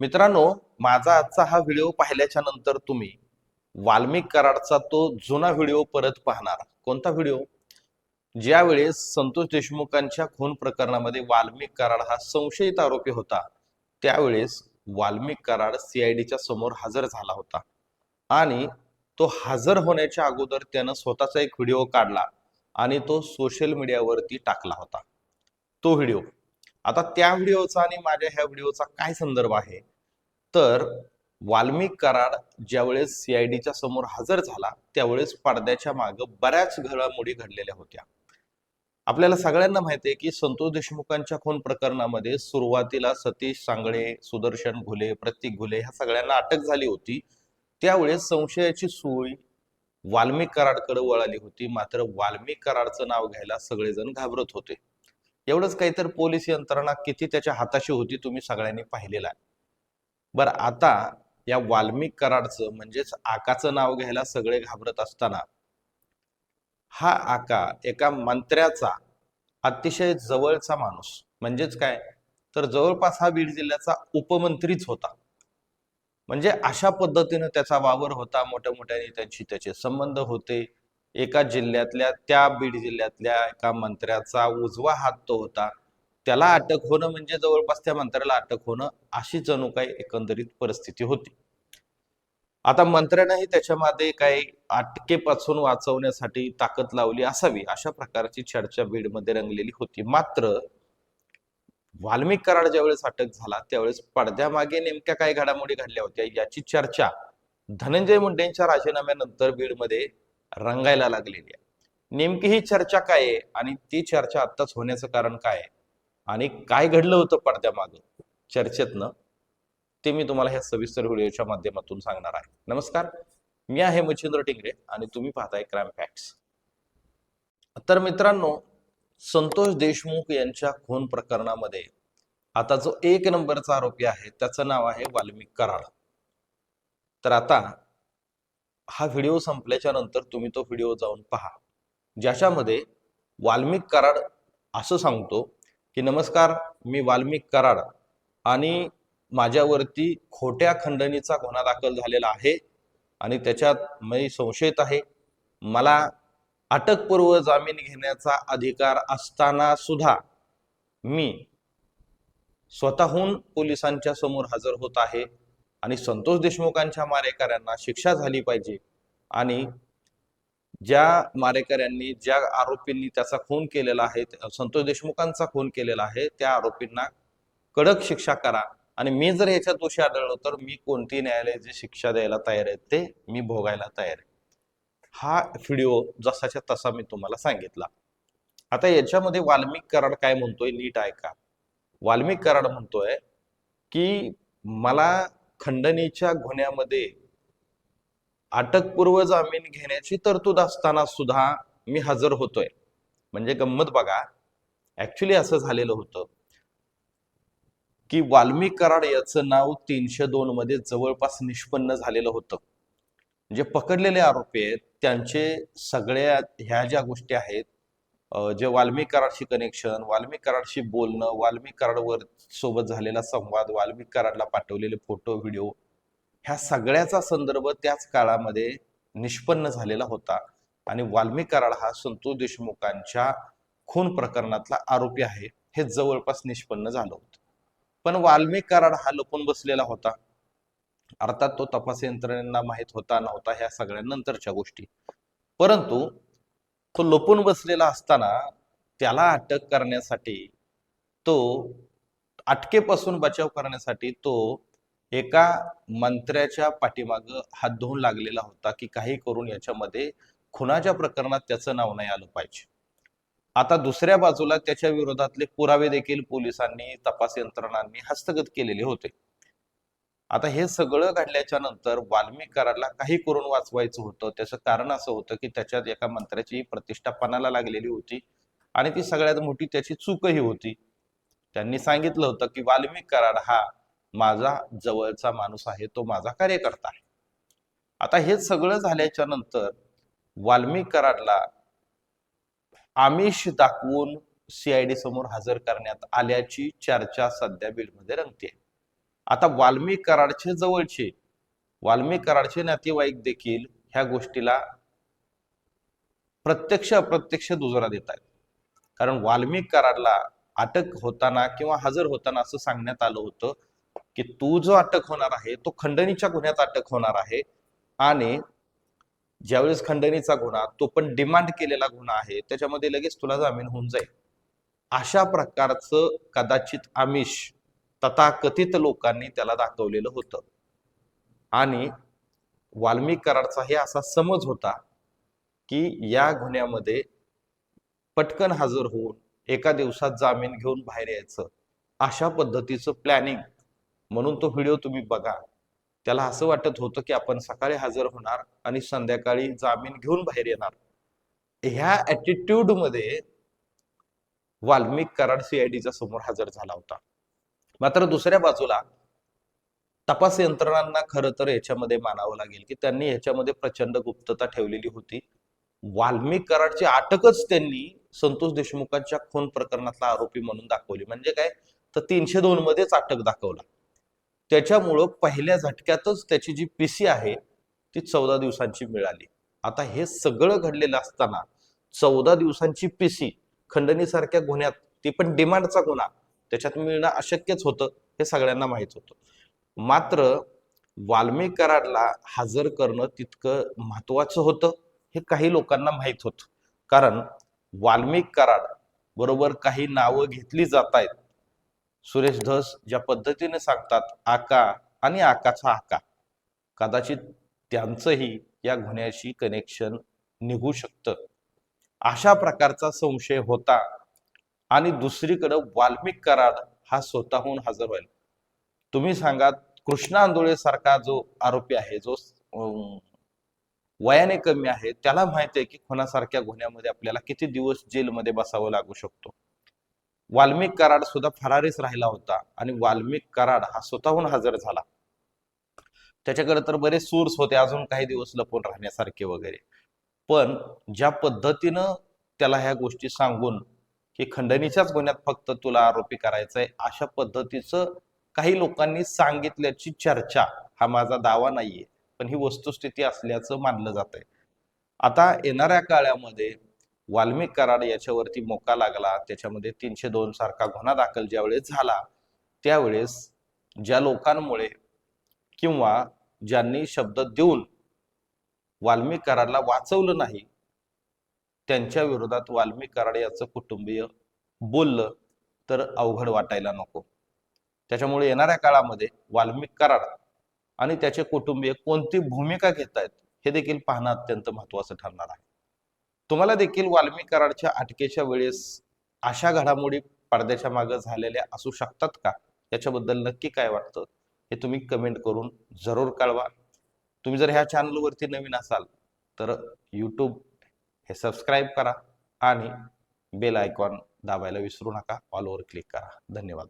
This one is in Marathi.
मित्रांनो माझा आजचा हा व्हिडिओ पाहिल्याच्या नंतर तुम्ही वाल्मिक कराडचा तो जुना व्हिडिओ परत पाहणार. कोणता व्हिडिओ? ज्यावेळेस संतोष देशमुखांच्या खून प्रकरणामध्ये वाल्मिक कराड हा संशयित आरोपी होता त्यावेळेस वाल्मिक कराड सीआयडीच्या समोर हजर झाला होता. आणि तो हजर होण्याच्या अगोदर त्यानं स्वतःचा एक व्हिडिओ काढला आणि तो सोशल मीडियावरती टाकला होता. तो व्हिडिओ आता त्या व्हिडिओचा आणि माझ्या ह्या व्हिडिओचा काय संदर्भ आहे? तर वाल्मिक कराड ज्यावेळेस सीआयडीच्या समोर हजर झाला त्यावेळेस पडद्याच्या मागे बऱ्याच घडामोडी घडलेल्या होत्या. आपल्याला सगळ्यांना माहिती आहे की संतोष देशमुखांच्या खून प्रकरणामध्ये सुरुवातीला सतीश सांगळे सुदर्शन घुले प्रतीक घुले ह्या सगळ्यांना अटक झाली होती. त्यावेळेस संशयाची सुई वाल्मिक कराडकडे वळाली होती. मात्र वाल्मिक कराडचं नाव घ्यायला सगळेजण घाबरत होते. एवढंच काही तर पोलीस यंत्रणा किती त्याच्या हाताशी होती तुम्ही सगळ्यांनी पाहिलेला आहे. बरं आता या वाल्मिक कराडचं म्हणजेच आकाचं नाव घ्यायला सगळे घाबरत असताना हा आका एका मंत्र्याचा अतिशय जवळचा माणूस म्हणजेच काय? तर जवळपास हा बीड जिल्ह्याचा उपमंत्रीच होता. म्हणजे अशा पद्धतीनं त्याचा वावर होता मोठ्या मोठ्या नेत्यांशी त्याचे संबंध होते. एका जिल्ह्यातल्या त्या बीड जिल्ह्यातल्या एका मंत्र्याचा उजवा हात तो होता. त्याला अटक होणं म्हणजे जवळपास त्या मंत्र्याला अटक होणं अशी जणू काही एकंदरीत परिस्थिती होती. आता मंत्र्यानेही त्याच्यामध्ये काही अटकेपासून वाचवण्यासाठी ताकद लावली असावी अशा प्रकारची चर्चा बीडमध्ये रंगलेली होती. मात्र वाल्मिक कराड ज्यावेळेस अटक झाला त्यावेळेस पडद्यामागे नेमक्या काय घडामोडी घडल्या होत्या याची चर्चा धनंजय मुंडेंच्या राजीनाम्यानंतर बीडमध्ये रंगायला लागलेली आहे. नेमकी ही चर्चा काय आहे? आणि ती चर्चा आत्ताच होण्याचं कारण काय आहे? आणि काय घडलं होतं पडद्यामागं? चर्चेतनं ते मी तुम्हाला ह्या सविस्तर व्हिडिओच्या माध्यमातून सांगणार आहे. नमस्कार. मी आहे मच्छिंद्र टिंगरे आणि तुम्ही पाहताय क्राईम फॅक्ट्स तर मित्रांनो संतोष देशमुख यांच्या खून प्रकरणामध्ये आता जो एक नंबरचा आरोपी आहे त्याचं नाव आहे वाल्मिक कराड. तर आता हा व्हिडिओ संपल्याच्या नंतर तुम्ही तो व्हिडिओ जाऊन पहा. ज्याच्यामध्ये वाल्मिक कराड असं सांगतो की नमस्कार मी वाल्मिक कराड आणि माझ्यावरती खोट्या खंडणीचा गुन्हा दाखल झालेला आहे आणि त्याच्यात मी संशयित आहे. मला अटकपूर्व जामीन घेण्याचा अधिकार असताना सुद्धा मी स्वतःहून पोलिसांच्या समोर हजर होत आहे. आणि संतोष देशमुखांच्या मारेकऱ्यांना शिक्षा झाली पाहिजे. आणि ज्या मारेकऱ्यांनी ज्या आरोपींनी त्याचा खून केलेला आहे संतोष देशमुखांचा खून केलेला आहे त्या आरोपींना कडक शिक्षा करा. आणि मी जर याच्यात दोषी आढळलो तर मी कोणती न्यायालयाची शिक्षा द्यायला तयार आहे ते मी भोगायला तयार आहे. हा व्हिडिओ जसाच्या तसा मी तुम्हाला सांगितला. आता याच्यामध्ये वाल्मिक कराड काय म्हणतोय नीट ऐका. वाल्मिक कराड म्हणतोय की मला खंडणीच्या गुन्ह्यामध्ये अटकपूर्व जामीन घेण्याची तरतूद असताना सुद्धा मी हजर होतोय. म्हणजे गंमत बघा. ऍक्च्युली असं झालेलं होतं की वाल्मिक कराड याचं नाव तीनशे दोन मध्ये जवळपास निष्पन्न झालेलं होतं. जे पकडलेले आरोपी आहेत त्यांचे सगळ्या ह्या ज्या गोष्टी आहेत जे वाल्मिक कराडशी कनेक्शन वाल्मिक कराडशी बोलणं वाल्मिक कराडवर सोबत झालेला संवाद वाल्मिक कराडला पाठवलेले फोटो व्हिडिओ ह्या सगळ्याचा संदर्भ त्याच काळामध्ये निष्पन्न झालेला होता. आणि वाल्मिक कराड हा संतोष देशमुखांच्या खून प्रकरणातला आरोपी आहे. हे जवळपास निष्पन्न झालं होतं. पण वाल्मिक कराड हा लपून बसलेला होता. अर्थात तो तपास यंत्रणेला माहीत होता नव्हता ह्या सगळ्या नंतरच्या गोष्टी. परंतु तो लपून बसलेला असताना त्याला अटक करण्यासाठी तो अटकेपासून बचाव करण्यासाठी तो एका मंत्र्याच्या पाठीमाग हात धुवून लागलेला होता की काही करून याच्यामध्ये खुनाच्या प्रकरणात त्याचं नाव नाही आलं पाहिजे. आता दुसऱ्या बाजूला त्याच्या विरोधातले पुरावे देखील पोलिसांनी तपास यंत्रणांनी हस्तगत केलेले होते. आता हे सगळं घडल्याच्या नंतर वाल्मिकाराला काही करून वाचवायचं होतं. त्याचं कारण असं होतं की त्याच्यात एका मंत्र्याची प्रतिष्ठा पणाला लागलेली होती आणि ती सगळ्यात मोठी त्याची चूकही होती. त्यांनी सांगितलं होतं की वाल्मिक कराड हा माझा जवळचा माणूस आहे तो माझा कार्यकर्ता आहे. आता हे सगळं झाल्याच्यानंतर वाल्मिक कराडला आमिष दाखवून सीआयडी समोर हजर करण्यात आल्याची चर्चा सध्या बीडमध्ये रंगते आता वाल्मिक कराडचे जवळचे वाल्मिक कराडचे नातेवाईक देखील ह्या गोष्टीला प्रत्यक्ष अप्रत्यक्ष दुजोरा देत आहेत. कारण वाल्मिक कराडला अटक होताना किंवा हजर होताना असं सांगण्यात आलं होतं की तू जो अटक होणार आहे तो खंडणीच्या गुन्ह्यात अटक होणार आहे आणि ज्यावेळेस खंडणीचा गुन्हा तो पण डिमांड केलेला गुन्हा आहे त्याच्यामध्ये लगेच तुला जामीन होऊन जाईल. अशा प्रकारचं कदाचित आमिष तथाकथित लोकांनी त्याला दाखवलेलं होतं. आणि वाल्मिक कराडचा हे असा समज होता की या गुन्ह्यामध्ये पटकन हजर होऊन एका दिवसात जामीन घेऊन बाहेर यायचं. अशा पद्धतीचं प्लॅनिंग म्हणून तो व्हिडिओ तुम्ही बघा. त्याला असं वाटत होतं की आपण सकाळी हजर होणार आणि संध्याकाळी जामीन घेऊन बाहेर येणार. ह्या ऍटिट्यूडमध्ये वाल्मिक कराड सीआयडीच्या समोर हजर झाला होता. मात्र दुसऱ्या बाजूला तपास यंत्रणांना खरं तर याच्यामध्ये मानावं लागेल की त्यांनी याच्यामध्ये प्रचंड गुप्तता ठेवलेली होती. वाल्मिक कराडची अटकच त्यांनी संतोष देशमुखांच्या खून प्रकरणातला आरोपी म्हणून दाखवली. म्हणजे काय? तर तीनशे दोन मध्येच अटक दाखवला. त्याच्यामुळं पहिल्या झटक्यातच त्याची जी पीसी आहे ती चौदा दिवसांची मिळाली. आता हे सगळं घडलेलं असताना चौदा दिवसांची पीसी खंडणीसारख्या गुन्ह्यात ती पण डिमांडचा गुन्हा त्याच्यात मिळणं अशक्यच होतं हे सगळ्यांना माहीत होतं. मात्र वाल्मी कराडला हजर करणं तितकं महत्वाचं होतं हे काही लोकांना माहीत होतं. कारण वाल्मिक कराड बरोबर काही नावं घेतली जात आहेत. सुरेश धस ज्या पद्धतीने सांगतात आका आणि आकाचा आका कदाचित त्यांचंही या गुन्ह्याशी कनेक्शन निघू शकतं. अशा प्रकारचा संशय होता आणि दुसरीकडं वाल्मिक कराड हा स्वतःहून हजर व्हायला तुम्ही सांगा कृष्णा आंधोळे सारखा जो आरोपी आहे जो अं, वयाने कमी आहे त्याला माहिती आहे की खुनासारख्या गुन्ह्यामध्ये आपल्याला किती दिवस जेलमध्ये बसावं लागू शकतो? वाल्मिक कराड सुद्धा फरारीच राहिला होता आणि वाल्मिक कराड हा स्वतःहून हजर झाला. त्याच्याकडे तर बरेच सोर्स होते अजून काही दिवस लपून राहण्यासारखे वगैरे. पण ज्या पद्धतीनं त्याला ह्या गोष्टी सांगून की खंडणीच्याच गुन्ह्यात फक्त तुला आरोपी करायचंय अशा पद्धतीचं काही लोकांनी सांगितल्याची चर्चा हा माझा दावा नाहीये. पण ही वस्तुस्थिती असल्याचं मानलं जात आहे आता येणाऱ्या काळामध्ये वाल्मिक कराड याच्यावरती मोका लागला त्याच्यामध्ये तीनशे दोन सारखा गुन्हा दाखल ज्यावेळेस झाला त्यावेळेस ज्या लोकांमुळे किंवा ज्यांनी शब्द देऊन वाल्मिक कराडला वाचवलं नाही त्यांच्या विरोधात वाल्मिक कराड याचं कुटुंबीय बोललं तर अवघड वाटायला नको. त्याच्यामुळे येणाऱ्या काळामध्ये वाल्मिक कराड आणि त्याचे कुटुंबीय कोणती भूमिका घेत आहेत हे देखील पाहणं अत्यंत महत्वाचं ठरणार आहे. तुम्हाला देखील वाल्मिक कराडच्या अटकेच्या वेळेस अशा घडामोडी पडद्याच्या मागे झालेल्या असू शकतात का? याच्याबद्दल नक्की काय वाटतं? हे तुम्ही कमेंट करून जरूर कळवा. तुम्ही जर ह्या चॅनलवरती नवीन असाल तर यूट्यूब हे सबस्क्राईब करा आणि बेल आयकॉन दाबायला विसरू नका. ऑलवर क्लिक करा. धन्यवाद.